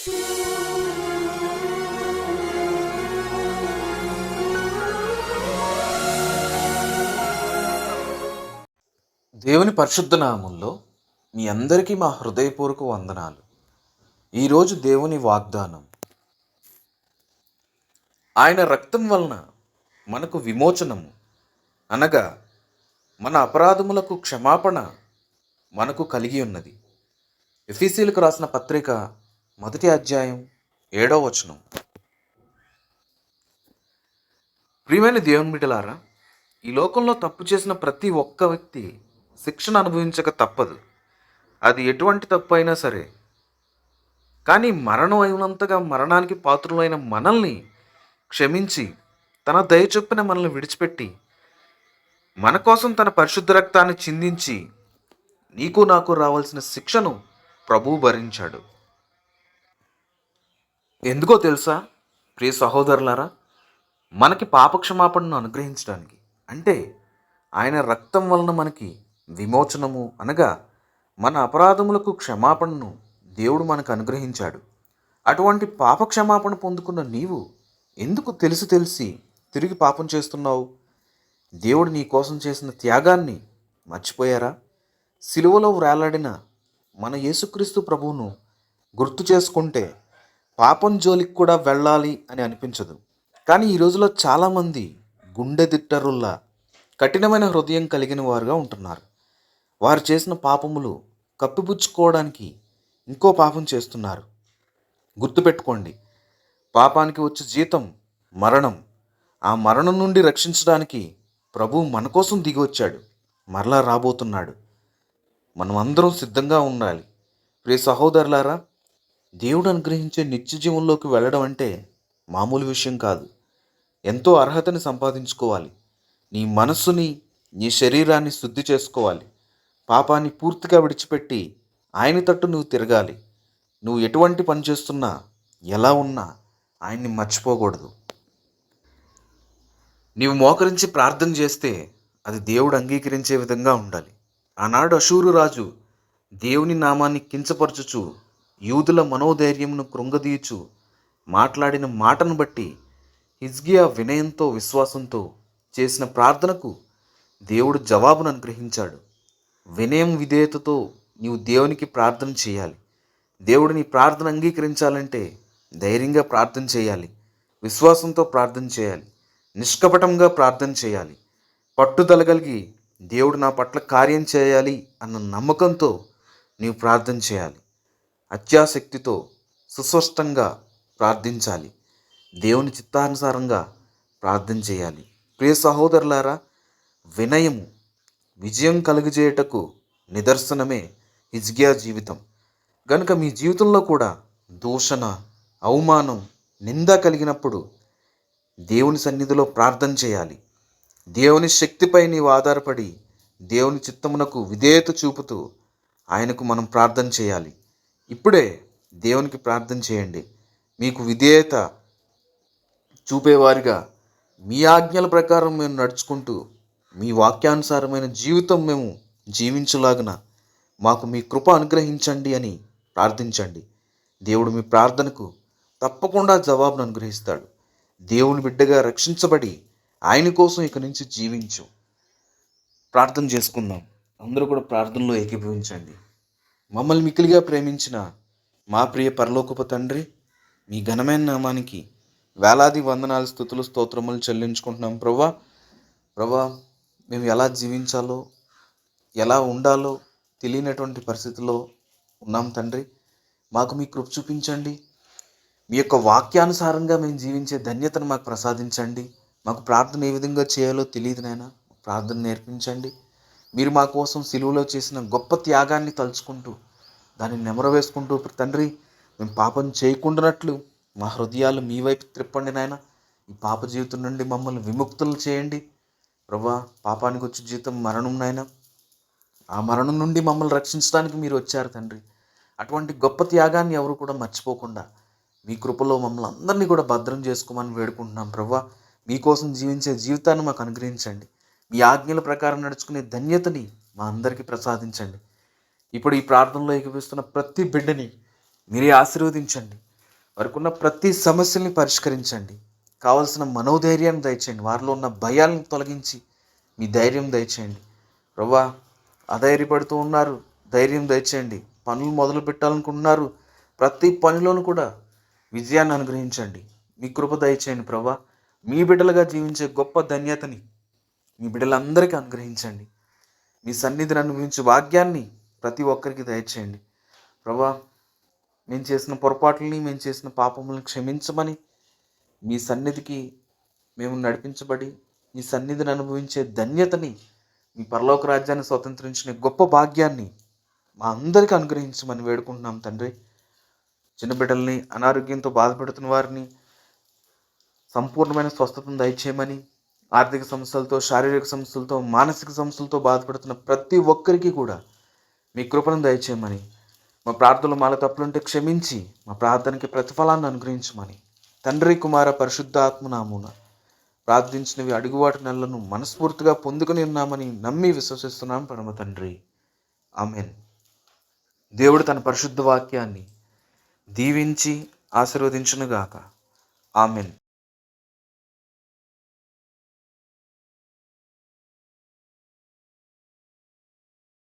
దేవుని పరిశుద్ధ నామంలో మీ అందరికీ మా హృదయపూర్వక వందనాలు. ఈరోజు దేవుని వాగ్దానం. ఆయన రక్తం వలన మనకు విమోచనము. అనగా మన అపరాధములకు క్షమాపణ మనకు కలిగి ఉన్నది. ఎఫీసీలకు రాసిన పత్రిక మొదటి అధ్యాయం ఏడో వచనం. ప్రియమైన దేవుని బిడ్డలారా ఈ లోకంలో తప్పు చేసిన ప్రతి ఒక్క వ్యక్తి శిక్షణ అనుభవించక తప్పదు. అది ఎటువంటి తప్పు అయినా సరే. కానీ మరణం అయినంతగా మరణానికి పాత్రులైన మనల్ని క్షమించి తన దయ చొప్పున మనల్ని విడిచిపెట్టి మన కోసం తన పరిశుద్ధ రక్తాన్ని చిందించి నీకు నాకు రావాల్సిన శిక్షను ప్రభువు భరించాడు. ఎందుకో తెలుసా? ప్రియ సహోదరులారా మనకి పాపక్షమాపణను అనుగ్రహించడానికి. అంటే ఆయన రక్తం వలన మనకి విమోచనము అనగా మన అపరాధములకు క్షమాపణను దేవుడు మనకు అనుగ్రహించాడు. అటువంటి పాప క్షమాపణ పొందుకున్న నీవు ఎందుకు తెలిసి తెలిసి తిరిగి పాపం చేస్తున్నావు? దేవుడు నీ కోసం చేసిన త్యాగాన్ని మర్చిపోయారా? సిలువలో వ్రేలాడిన మన యేసుక్రీస్తు ప్రభువును గుర్తు చేసుకుంటే పాపం జోలికి కూడా వెళ్ళాలి అని అనిపించదు. కానీ ఈ రోజులో చాలామంది గుండె దిట్టరుల్లా కఠినమైన హృదయం కలిగిన వారుగా ఉంటున్నారు. వారు చేసిన పాపములు కప్పిపుచ్చుకోవడానికి ఇంకో పాపం చేస్తున్నారు. గుర్తుపెట్టుకోండి పాపానికి వచ్చే జీతం మరణం. ఆ మరణం నుండి రక్షించడానికి ప్రభు మన కోసం దిగి వచ్చాడు. మరలా రాబోతున్నాడు. మనమందరం సిద్ధంగా ఉండాలి. ప్రియ సహోదరులారా దేవుడు అనుగ్రహించే నిత్య జీవంలోకి వెళ్ళడం అంటే మామూలు విషయం కాదు. ఎంతో అర్హతని సంపాదించుకోవాలి. నీ మనస్సుని నీ శరీరాన్ని శుద్ధి చేసుకోవాలి. పాపాన్ని పూర్తిగా విడిచిపెట్టి ఆయన తట్టు నువ్వు తిరగాలి. నువ్వు ఎటువంటి పని చేస్తున్నా ఎలా ఉన్నా ఆయన్ని మర్చిపోకూడదు. నీవు మోకరించి ప్రార్థన చేస్తే అది దేవుడు అంగీకరించే విధంగా ఉండాలి. ఆనాడు అశూరు రాజు దేవుని నామాన్ని కించపరచుచు యూదుల మనోధైర్యమును కృంగదీయచు మాట్లాడిన మాటను బట్టి హిజ్గియా వినయంతో విశ్వాసంతో చేసిన ప్రార్థనకు దేవుడు జవాబును అనుగ్రహించాడు. వినయం విధేయతతో నీవు దేవునికి ప్రార్థన చేయాలి. దేవుడు నీ ప్రార్థన అంగీకరించాలంటే ధైర్యంగా ప్రార్థన చేయాలి. విశ్వాసంతో ప్రార్థన చేయాలి. నిష్కపటంగా ప్రార్థన చేయాలి. పట్టుదల కలిగి దేవుడు నా పట్ల కార్యం చేయాలి అన్న నమ్మకంతో నీవు ప్రార్థన చేయాలి. అత్యాసక్తితో సుస్పష్టంగా ప్రార్థించాలి. దేవుని చిత్తానుసారంగా ప్రార్థన చేయాలి. ప్రియ సహోదరులారా వినయము విజయం కలుగజేయటకు నిదర్శనమే హిజ్గియా జీవితం. గనుక మీ జీవితంలో కూడా దూషణ అవమానం నింద కలిగినప్పుడు దేవుని సన్నిధిలో ప్రార్థన చేయాలి. దేవుని శక్తిపై నీవు ఆధారపడి దేవుని చిత్తమునకు విధేయత చూపుతూ ఆయనకు మనం ప్రార్థన చేయాలి. ఇప్పుడే దేవునికి ప్రార్థన చేయండి. మీకు విధేయత చూపేవారిగా మీ ఆజ్ఞల ప్రకారం మేము నడుచుకుంటూ మీ వాక్యానుసారమైన జీవితం మేము జీవించలాగిన మాకు మీ కృప అనుగ్రహించండి అని ప్రార్థించండి. దేవుడు మీ ప్రార్థనకు తప్పకుండా జవాబును అనుగ్రహిస్తాడు. దేవుని బిడ్డగా రక్షించబడి ఆయన కోసం ఇక నుంచి జీవించు. ప్రార్థన చేసుకుందాం. అందరూ కూడా ప్రార్థనలో ఏకీభవించండి. మమ్మల్ని మిక్కిలిగా ప్రేమించిన మా ప్రియ పరలోకపు తండ్రి మీ ఘనమైన నామానికి వేలాది వందనాలు స్థుతులు స్తోత్రములు చెల్లించుకుంటున్నాం ప్రభా ప్రభా మేము ఎలా జీవించాలో ఎలా ఉండాలో తెలియనటువంటి పరిస్థితిలో ఉన్నాం తండ్రి. మాకు మీ కృప చూపించండి. మీ యొక్క వాక్యానుసారంగా మేము జీవించే ధన్యతను మాకు ప్రసాదించండి. మాకు ప్రార్థన ఏ విధంగా చేయాలో తెలియదు నాయన. ప్రార్థన నేర్పించండి. మీరు మా కోసం సిలువలో చేసిన గొప్ప త్యాగాన్ని తలుచుకుంటూ దాన్ని నెమరవేసుకుంటూ తండ్రి మేము పాపం చేయకుండానట్లు మా హృదయాలు మీ వైపు త్రిప్పండి నాయన. ఈ పాప జీవితం నుండి మమ్మల్ని విముక్తులు చేయండి. ప్రభా పాపానికి వచ్చే జీవితం మరణం నాయన. ఆ మరణం నుండి మమ్మల్ని రక్షించడానికి మీరు వచ్చారు తండ్రి. అటువంటి గొప్ప త్యాగాన్ని ఎవరు కూడా మర్చిపోకుండా మీ కృపలో మమ్మల్ని అందరినీ కూడా భద్రం చేసుకోమని వేడుకుంటున్నాం ప్రభా. మీకోసం జీవించే జీవితాన్ని మాకు అనుగ్రహించండి. మీ ఆజ్ఞల ప్రకారం నడుచుకునే ధన్యతని మా అందరికీ ప్రసాదించండి. ఇప్పుడు ఈ ప్రార్థనలో ఏకపిస్తున్న ప్రతి బిడ్డని మీరే ఆశీర్వదించండి. వారికి ఉన్న ప్రతి సమస్యల్ని పరిష్కరించండి. కావలసిన మనోధైర్యాన్ని దయచేయండి. వారిలో ఉన్న భయాలను తొలగించి మీ ధైర్యం దయచేయండి. ప్రభా అధైర్యపడుతూ ఉన్నారు. ధైర్యం దయచేయండి. పనులు మొదలు పెట్టాలనుకుంటున్నారు. ప్రతి పనిలోనూ కూడా విజయాన్ని అనుగ్రహించండి. మీ కృప దయచేయండి ప్రభా. మీ బిడ్డలుగా జీవించే గొప్ప ధన్యతని మీ బిడ్డలందరికీ అనుగ్రహించండి. మీ సన్నిధిని అనుభవించే భాగ్యాన్ని ప్రతి ఒక్కరికి దయచేయండి. ప్రభా మేము చేసిన పొరపాట్లని మేము చేసిన పాపములను క్షమించమని మీ సన్నిధికి మేము నడిపించబడి మీ సన్నిధిని అనుభవించే ధన్యతని మీ పరలోక రాజ్యాన్ని స్వతంత్రించిన గొప్ప భాగ్యాన్ని మా అందరికీ అనుగ్రహించమని వేడుకుంటున్నాం తండ్రి. చిన్న బిడ్డల్ని అనారోగ్యంతో బాధపడుతున్న వారిని సంపూర్ణమైన స్వస్థతను దయచేయమని ఆర్థిక సమస్యలతో శారీరక సమస్యలతో మానసిక సమస్యలతో బాధపడుతున్న ప్రతి ఒక్కరికి కూడా మీ కృపను దయచేయమని మా ప్రార్థనలు మాల తప్పులుంటే క్షమించి మా ప్రార్థనకి ప్రతిఫలాన్ని అనుగ్రహించమని. తండ్రి కుమార పరిశుద్ధాత్మ నామున ప్రార్థించినవి అడుగువాటి నెలలను మనస్ఫూర్తిగా పొందుకుని ఉన్నామని నమ్మి విశ్వసిస్తున్నాం పరమ తండ్రి. ఆమెన్. దేవుడు తన పరిశుద్ధ వాక్యాన్ని దీవించి ఆశీర్వదించునుగాక. ఆమెన్.